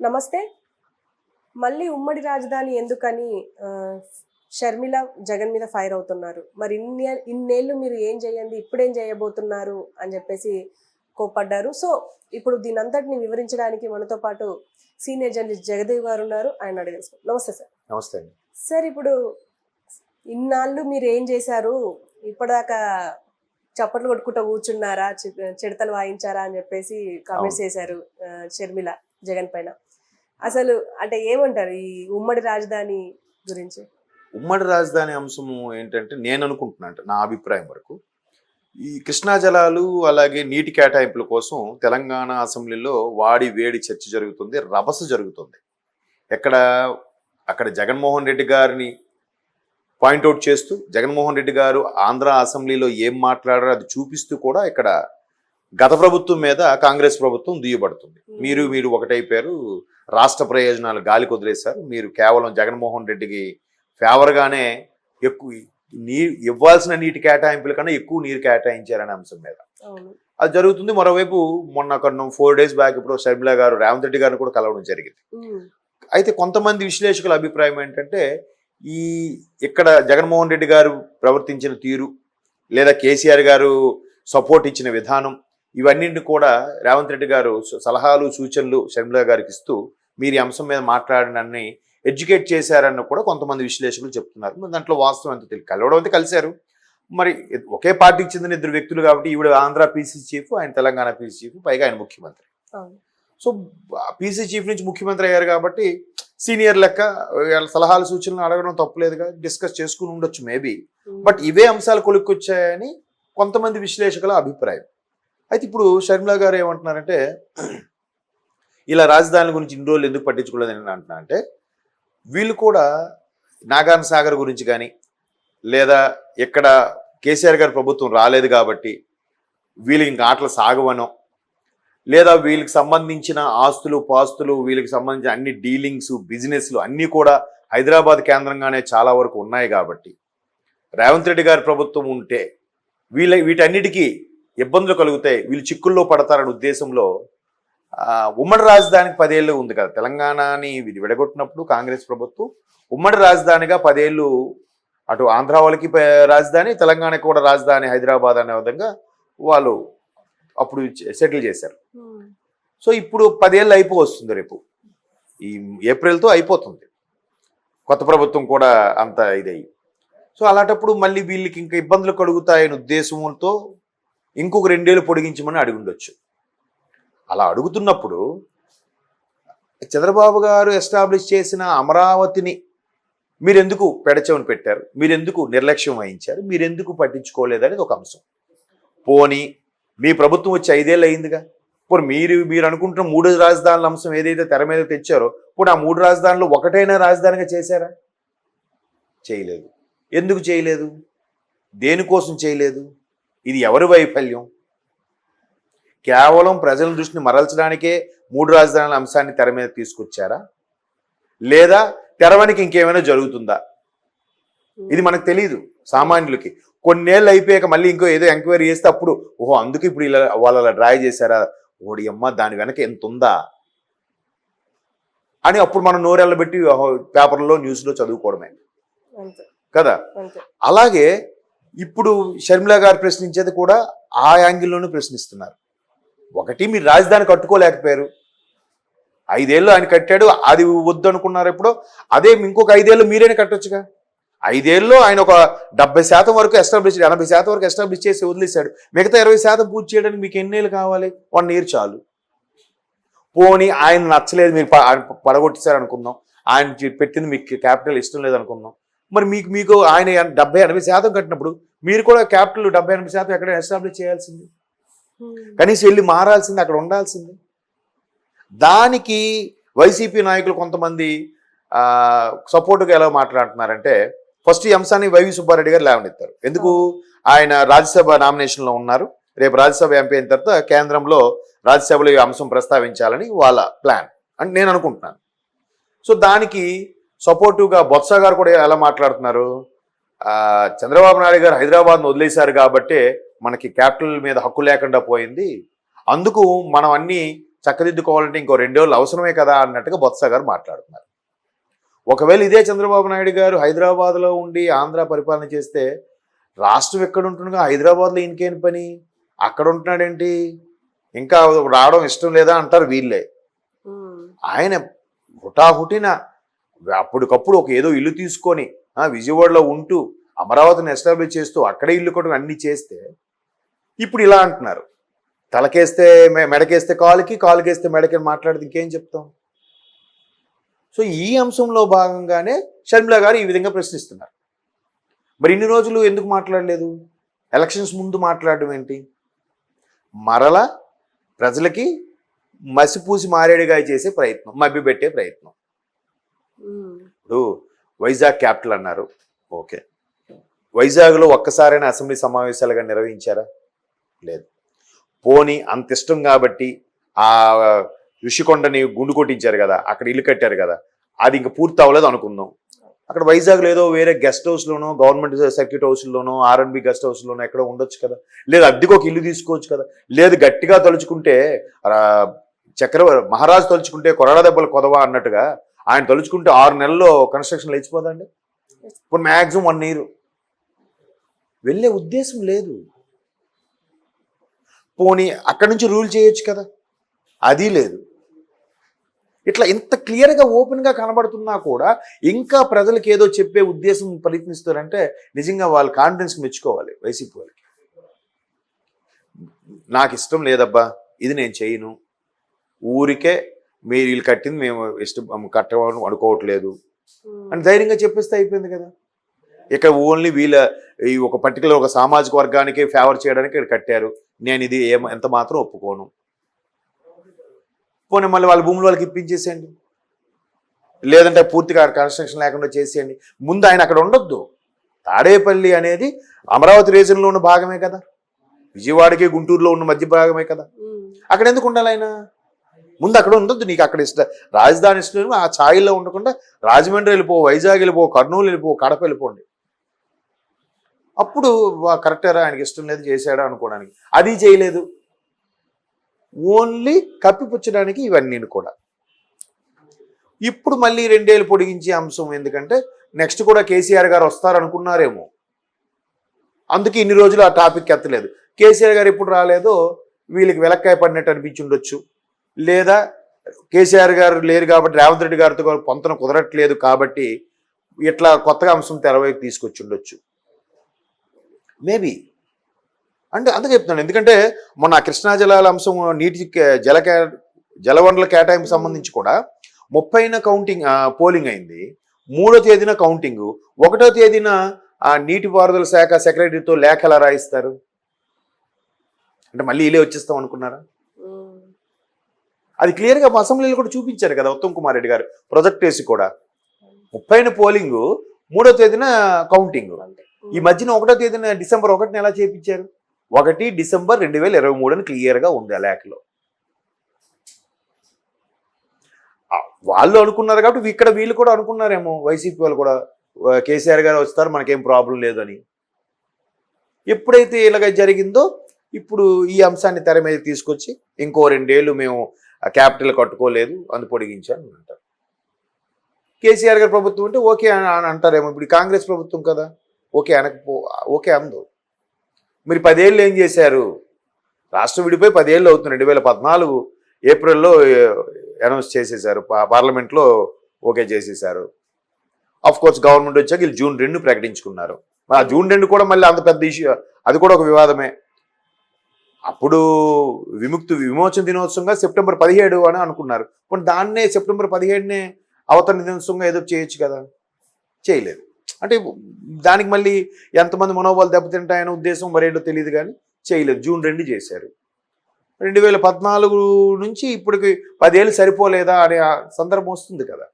నమస్తే. మళ్ళీ ఉమ్మడి రాజధాని ఎందుకని షర్మిల జగన్ మీద ఫైర్ అవుతున్నారు. మరి ఇన్ని ఇన్నేళ్ళు మీరు ఏం చేయండి ఇప్పుడేం చేయబోతున్నారు అని చెప్పేసి కోప్పడ్డారు. సో ఇప్పుడు దీని అంతటిని వివరించడానికి మనతో పాటు సీనియర్ జర్నలిస్ట్ జగదేవ్ గారు ఉన్నారు. ఆయన అడిగారు నమస్తే సార్. నమస్తే అండి. సార్ ఇప్పుడు ఇన్నాళ్ళు మీరు ఏం చేశారు? ఇప్పటిదాకా చప్పట్లు కొట్టుకుంటూ కూర్చున్నారా? చిడతలు వాయించారా అని చెప్పేసి కామెంట్స్ చేశారు షర్మిల జగన్ పైన. అసలు అంటే ఏమంటారు ఈ ఉమ్మడి రాజధాని గురించి? ఉమ్మడి రాజధాని అంశము ఏంటంటే నేను అనుకుంటున్నా అంటే నా అభిప్రాయం వరకు ఈ కృష్ణా జలాలు అలాగే నీటి కేటాయింపుల కోసం తెలంగాణ అసెంబ్లీలో వాడి వేడి చర్చ జరుగుతుంది రభస జరుగుతుంది. ఎక్కడ అక్కడ జగన్మోహన్ రెడ్డి గారిని పాయింట్అవుట్ చేస్తూ జగన్మోహన్ రెడ్డి గారు ఆంధ్ర అసెంబ్లీలో ఏం మాట్లాడారో అది చూపిస్తూ కూడా ఇక్కడ గత ప్రభుత్వం మీద కాంగ్రెస్ ప్రభుత్వం దుయ్యబడుతుంది. మీరు మీరు ఒకటైపోయారు. రాష్ట్ర ప్రయోజనాలు గాలికి వదిలేశారు. మీరు కేవలం జగన్మోహన్ రెడ్డికి ఫేవర్గానే ఎక్కువ నీ ఇవ్వాల్సిన నీటి కేటాయింపుల కన్నా ఎక్కువ నీరు కేటాయించారనే అంశం మీద. అది జరుగుతుంది. మరోవైపు మొన్న కొన్ని ఫోర్ డేస్ బ్యాక్ ఇప్పుడు షర్మిల గారు రేవంత్ రెడ్డి గారిని కూడా కలవడం జరిగింది. అయితే కొంతమంది విశ్లేషకుల అభిప్రాయం ఏంటంటే ఈ ఇక్కడ జగన్మోహన్ రెడ్డి గారు ప్రవర్తించిన తీరు లేదా కేసీఆర్ గారు సపోర్ట్ ఇచ్చిన విధానం ఇవన్నింటిని కూడా రేవంత్ రెడ్డి గారు సలహాలు సూచనలు షర్మిల గారికి ఇస్తూ మీరు ఈ అంశం మీద మాట్లాడినని ఎడ్యుకేట్ చేశారని కూడా కొంతమంది విశ్లేషకులు చెప్తున్నారు. మరి దాంట్లో వాస్తవం ఎంత తెలియదు. కలవడం అయితే కలిశారు. మరి ఒకే పార్టీకి చెందిన ఇద్దరు వ్యక్తులు కాబట్టి ఈవిడ ఆంధ్ర పీసీ చీఫ్ ఆయన తెలంగాణ పీసీ చీఫ్ పైగా ఆయన ముఖ్యమంత్రి. సో పీసీ చీఫ్ నుంచి ముఖ్యమంత్రి అయ్యారు కాబట్టి సీనియర్ లెక్క సలహాలు సూచనలు అడగడం తప్పులేదుగా డిస్కస్ చేసుకుని ఉండొచ్చు మేబీ. బట్ ఇవే అంశాలు కొలుక్కొచ్చాయని కొంతమంది విశ్లేషకుల అభిప్రాయం. అయితే ఇప్పుడు షర్మిల గారు ఏమంటున్నారంటే ఇలా రాజధాని గురించి ఇన్ని రోజులు ఎందుకు పట్టించుకోలేదని అంటున్నా అంటే వీళ్ళు కూడా నాగార్జున సాగర్ గురించి కానీ లేదా ఇక్కడ కేసీఆర్ గారి ప్రభుత్వం రాలేదు కాబట్టి వీళ్ళకి ఇంకా ఆటలు సాగవనో లేదా వీళ్ళకి సంబంధించిన ఆస్తులు పాస్తులు వీళ్ళకి సంబంధించిన అన్ని డీలింగ్స్ బిజినెస్లు అన్నీ కూడా హైదరాబాద్ కేంద్రంగానే చాలా వరకు ఉన్నాయి కాబట్టి రేవంత్ రెడ్డి గారి ప్రభుత్వం ఉంటే వీళ్ళ వీటన్నిటికీ ఇబ్బందులు కలుగుతాయి వీళ్ళు చిక్కుల్లో పడతారనే ఉద్దేశంలో ఉమ్మడి రాజధానికి పదేళ్ళు ఉంది కదా. తెలంగాణని ఇది విడగొట్టినప్పుడు కాంగ్రెస్ ప్రభుత్వం ఉమ్మడి రాజధానిగా పదేళ్ళు అటు ఆంధ్ర వాళ్ళకి రాజధాని తెలంగాణకి కూడా రాజధాని హైదరాబాద్ అనే విధంగా వాళ్ళు అప్పుడు సెటిల్ చేశారు. సో ఇప్పుడు పదేళ్ళు అయిపో వస్తుంది రేపు. ఈ ఏప్రిల్తో అయిపోతుంది. కొత్త ప్రభుత్వం కూడా అంత ఇదయ్యి. సో అలాంటప్పుడు మళ్ళీ వీళ్ళకి ఇంకా ఇబ్బందులు కలుగుతాయనే ఉద్దేశంతో ఇంకొక రెండేళ్ళు పొడిగించమని అడిగి ఉండొచ్చు. అలా అడుగుతున్నప్పుడు చంద్రబాబు గారు ఎస్టాబ్లిష్ చేసిన అమరావతిని మీరెందుకు పెడచెవిని పెట్టారు? మీరెందుకు నిర్లక్ష్యం వహించారు? మీరెందుకు పట్టించుకోలేదనేది ఒక అంశం. పోనీ మీ ప్రభుత్వం వచ్చి ఐదేళ్ళు అయిందిగా. ఇప్పుడు మీరు మీరు అనుకుంటున్న మూడు రాజధానుల అంశం ఏదైతే తెర మీద తెచ్చారో ఇప్పుడు ఆ మూడు రాజధానులు ఒకటైనా రాజధానిగా చేశారా? చేయలేదు. ఎందుకు చేయలేదు? దేనికోసం చేయలేదు? ఇది ఎవరి వైఫల్యం? కేవలం ప్రజల దృష్టిని మరల్చడానికే మూడు రాజధానుల అంశాన్ని తెర మీద తీసుకొచ్చారా? లేదా తెరవనికి ఇంకేమైనా జరుగుతుందా? ఇది మనకు తెలియదు సామాన్యులకి. కొన్నేళ్ళు అయిపోయాక మళ్ళీ ఇంకో ఏదో ఎంక్వైరీ చేస్తే అప్పుడు ఓహో అందుకు ఇప్పుడు ఇలా వాళ్ళు అలా డ్రాయ్ చేశారా? ఓడి అమ్మ దాని వెనక ఎంత ఉందా? అని అప్పుడు మనం నోరెళ్ళబెట్టి పేపర్లో న్యూస్లో చదువుకోవడమే. కదా? అలాగే ఇప్పుడు షర్మిల గారు ప్రశ్నించేది కూడా ఆ యాంగిల్లోనూ ప్రశ్నిస్తున్నారు. ఒకటి మీరు రాజధాని కట్టుకోలేకపోయారు. ఐదేళ్ళు ఆయన కట్టాడు అది వద్దు అనుకున్నారు ఎప్పుడో. అదే ఇంకొక ఐదేళ్ళు మీరేనే కట్టొచ్చుగా? ఐదేళ్ళు ఆయన ఒక డెబ్బై శాతం వరకు ఎస్టాబ్లిష్ ఎనభై శాతం వరకు ఎస్టాబ్లిష్ చేసి వదిలేశాడు. మిగతా ఇరవై శాతం పూర్తి చేయడానికి మీకు ఎన్నేళ్ళు కావాలి? వన్ ఇయర్ చాలు. పోనీ ఆయన నచ్చలేదు మీరు ఆయన పడగొట్టేశారు అనుకుందాం ఆయన పెట్టింది మీకు క్యాపిటల్ ఇష్టం లేదు అనుకుందాం మరి మీకు మీకు ఆయన డెబ్బై ఎనభై శాతం కట్టినప్పుడు మీరు కూడా క్యాపిటల్ డెబ్బై ఎనభై శాతం ఎక్కడ ఎస్టాబ్లిష్ చేయాల్సింది? ఉమ్, కనీసం వెళ్ళి మారాల్సింది అక్కడ ఉండాల్సింది. దానికి వైసీపీ నాయకులు కొంతమంది సపోర్ట్గా ఎలా మాట్లాడుతున్నారంటే ఫస్ట్ ఈ అంశాన్ని వైవి సుబ్బారెడ్డి గారు లేవనెత్తారు. ఎందుకు? ఆయన రాజ్యసభ నామినేషన్లో ఉన్నారు. రేపు రాజ్యసభ ఎంపీ అయిన తర్వాత కేంద్రంలో రాజ్యసభలో ఈ అంశం ప్రస్తావించాలని వాళ్ళ ప్లాన్. అని నేను అనుకుంటున్నాను. సో దానికి సపోర్టివ్గా బొత్స గారు కూడా ఎలా మాట్లాడుతున్నారు? ఆ, చంద్రబాబు నాయుడు గారు హైదరాబాద్ను వదిలేశారు కాబట్టి మనకి క్యాపిటల్ మీద హక్కు లేకుండా పోయింది. అందుకు మనం అన్ని చక్కదిద్దుకోవాలంటే ఇంకో రెండు రోజులు అవసరమే కదా అన్నట్టుగా బొత్స గారు మాట్లాడుతున్నారు. ఒకవేళ ఇదే చంద్రబాబు నాయుడు గారు హైదరాబాద్లో ఉండి ఆంధ్ర పరిపాలన చేస్తే రాష్ట్రం ఎక్కడ ఉంటుండగా హైదరాబాద్లో ఇంకేం పని? అక్కడ ఉంటున్నాడేంటి? ఇంకా రావడం ఇష్టం లేదా అంటారు వీళ్ళే. ఆయన హుటాహుటిన అప్పటికప్పుడు ఒక ఏదో ఇల్లు తీసుకొని విజయవాడలో ఉంటూ అమరావతిని ఎస్టాబ్లిష్ చేస్తూ అక్కడే ఇల్లు కొట్టుకుని అన్ని చేస్తే ఇప్పుడు ఇలా అంటున్నారు. తలకేస్తే మెడకేస్తే కాలుకి కాలుకేస్తే మెడకి మాట్లాడితే ఇంకేం చెప్తాం? సో ఈ అంశంలో భాగంగానే షర్మిల గారు ఈ విధంగా ప్రశ్నిస్తున్నారు. మరి ఇన్ని రోజులు ఎందుకు మాట్లాడలేదు? ఎలక్షన్స్ ముందు మాట్లాడడం ఏంటి? మరల ప్రజలకి మసిపూసి మారేడుగా చేసే ప్రయత్నం మభ్యపెట్టే ప్రయత్నం. ఇప్పుడు వైజాగ్ క్యాపిటల్ అన్నారు. ఓకే. వైజాగ్లో ఒక్కసారైనా అసెంబ్లీ సమావేశాలుగా నిర్వహించారా? లేదు. పోనీ అంత ఇష్టం కాబట్టి ఆ ఋషికొండని గుండు కొట్టించారు కదా అక్కడ ఇల్లు కట్టారు కదా అది ఇంకా పూర్తి అవ్వలేదు అనుకుందాం. అక్కడ వైజాగ్లో ఏదో వేరే గెస్ట్ హౌస్లోనో గవర్నమెంట్ సర్క్యూట్ హౌస్లోనో ఆర్ఎన్బి గెస్ట్ హౌస్లోనో ఎక్కడో ఉండొచ్చు కదా. లేదు అద్దెకి ఒక ఇల్లు తీసుకోవచ్చు కదా. లేదు గట్టిగా తలుచుకుంటే చక్రవర్తి మహారాజు తలుచుకుంటే కొరడ దెబ్బలు కొదవా అన్నట్టుగా ఆయన తలుచుకుంటే ఆరు నెలల్లో కన్స్ట్రక్షన్ లేచిపోదండి. ఇప్పుడు మ్యాక్సిమం వన్ ఇయర్ వెళ్ళే ఉద్దేశం లేదు. పోనీ అక్కడి నుంచి రూల్ చేయొచ్చు కదా. అది లేదు. ఇట్లా ఇంత క్లియర్గా ఓపెన్గా కనబడుతున్నా కూడా ఇంకా ప్రజలకు ఏదో చెప్పే ఉద్దేశం ప్రయత్నిస్తారంటే నిజంగా వాళ్ళ కాన్ఫిడెన్స్ మెచ్చుకోవాలి వైసీపీ వాళ్ళకి. నాకు ఇష్టం లేదబ్బా ఇది నేను చేయను. ఊరికే మీరు వీళ్ళు కట్టింది మేము ఇష్టం కట్టమని అనుకోవట్లేదు. ఉమ్, అని ధైర్యంగా చెప్పేస్తే అయిపోయింది కదా. ఇక్కడ ఓన్లీ వీళ్ళ ఈ ఒక పర్టికులర్ ఒక సామాజిక వర్గానికి ఫేవర్ చేయడానికి ఇక్కడ కట్టారు. నేను ఇది ఏం ఎంత మాత్రం ఒప్పుకోను. పోనీ మళ్ళీ వాళ్ళ భూములు వాళ్ళకి ఇప్పించేసేయండి. లేదంటే పూర్తిగా కన్స్ట్రక్షన్ లేకుండా చేసేయండి. ముందు ఆయన అక్కడ ఉండొద్దు. తాడేపల్లి అనేది అమరావతి రీజన్లో ఉన్న భాగమే కదా. విజయవాడకి గుంటూరులో ఉన్న మధ్య భాగమే కదా. ఉమ్, అక్కడ ఎందుకు ఉండాలి ఆయన? ముందు అక్కడ ఉండొద్దు నీకు అక్కడ ఇష్ట రాజధాని ఇష్టం ఆ ఛాయిల్లో ఉండకుండా రాజమండ్రి వెళ్ళిపో వైజాగ్ వెళ్ళిపో కర్నూలు వెళ్ళిపో కడప వెళ్ళిపోండి. అప్పుడు కరెక్టరా ఆయనకి ఇష్టం లేదు చేశాడా అనుకోవడానికి. అది చేయలేదు. ఓన్లీ కప్పిపుచ్చడానికి ఇవన్నీ కూడా. ఇప్పుడు మళ్ళీ రెండేళ్ళు పొడిగించే అంశం ఎందుకంటే నెక్స్ట్ కూడా కేసీఆర్ గారు వస్తారనుకున్నారేమో. అందుకే ఇన్ని రోజులు ఆ టాపిక్ ఎత్తలేదు. కేసీఆర్ గారు ఎప్పుడు రాలేదో వీళ్ళకి వెలక్కాయ పడినట్టు అనిపించి ఉండొచ్చు. లేదా కేసీఆర్ గారు లేరు కాబట్టి రేవంత్ రెడ్డి గారితో పొంతన కుదరట్లేదు కాబట్టి ఇట్లా కొత్తగా అంశం తెరవైపు తీసుకొచ్చి ఉండొచ్చు. మేబీ అంటే అందుకే చెప్తున్నాను ఎందుకంటే మొన్న కృష్ణా జలాల అంశం నీటి జల కే జలవనరుల కేటాయింపు సంబంధించి కూడా ముప్పైన కౌంటింగ్ పోలింగ్ అయింది. మూడో తేదీన కౌంటింగ్ ఒకటో తేదీన ఆ నీటిపారుదల శాఖ సెక్రటరీతో లేఖ ఎలా రాయిస్తారు? అంటే మళ్ళీ ఇలే వచ్చేస్తాం అనుకున్నారా? అది క్లియర్గా మా అసెంబ్లీలో కూడా చూపించారు కదా ఉత్తమ్ కుమార్ రెడ్డి గారు ప్రొజెక్ట్ వేసి కూడా. ముప్పైన పోలింగ్ మూడో తేదీన కౌంటింగ్ ఈ మధ్యన ఒకటో తేదీన డిసెంబర్ ఒకటిని ఎలా చేపించారు? ఒకటి డిసెంబర్ రెండు వేల ఇరవై మూడు అని క్లియర్గా ఉంది ఆ లేఖలో. వాళ్ళు అనుకున్నారు కాబట్టి ఇక్కడ వీళ్ళు కూడా అనుకున్నారేమో వైసీపీ వాళ్ళు కూడా కేసీఆర్ గారు వస్తారు మనకేం ప్రాబ్లం లేదని. ఎప్పుడైతే ఇలాగ జరిగిందో ఇప్పుడు ఈ అంశాన్ని తెర మీద తీసుకొచ్చి ఇంకో రెండేళ్ళు మేము ఆ క్యాపిటల్ కట్టుకోలేదు అందు పొడిగించాను అంటారు. కేసీఆర్ గారి ప్రభుత్వం అంటే ఓకే అని అంటారేమో ఇప్పుడు కాంగ్రెస్ ప్రభుత్వం కదా ఓకే అనకపో ఓకే అందు. మీరు పదేళ్ళు ఏం చేశారు? రాష్ట్రం విడిపోయి పదేళ్ళు అవుతుంది రెండు వేల పద్నాలుగు ఏప్రిల్లో అనౌన్స్ చేసేశారు పార్లమెంట్లో ఓకే చేసేశారు. ఆఫ్ కోర్స్ గవర్నమెంట్ వచ్చాక వీళ్ళు జూన్ రెండు ప్రకటించుకున్నారు. ఆ జూన్ రెండు కూడా మళ్ళీ అంత పెద్ద ఇష్యూ అది కూడా ఒక వివాదమే. అప్పుడు విముక్తి విమోచన దినోత్సవంగా సెప్టెంబర్ పదిహేడు అని అనుకున్నారు. पण దాన్నే సెప్టెంబర్ పదిహేడునే అవతరణ దినోత్సవంగా ఏదో చేయొచ్చు కదా? చేయలేదు. అంటే దానికి మళ్ళీ ఎంతమంది మనోభావాలు దెబ్బతింటాయనే ఉద్దేశం మరేంటో తెలియదు కానీ చేయలేదు. జూన్ రెండు చేశారు. రెండు వేల పద్నాలుగు నుంచి ఇప్పటికి పదేళ్ళు సరిపోలేదా అనే సందర్భం వస్తుంది కదా?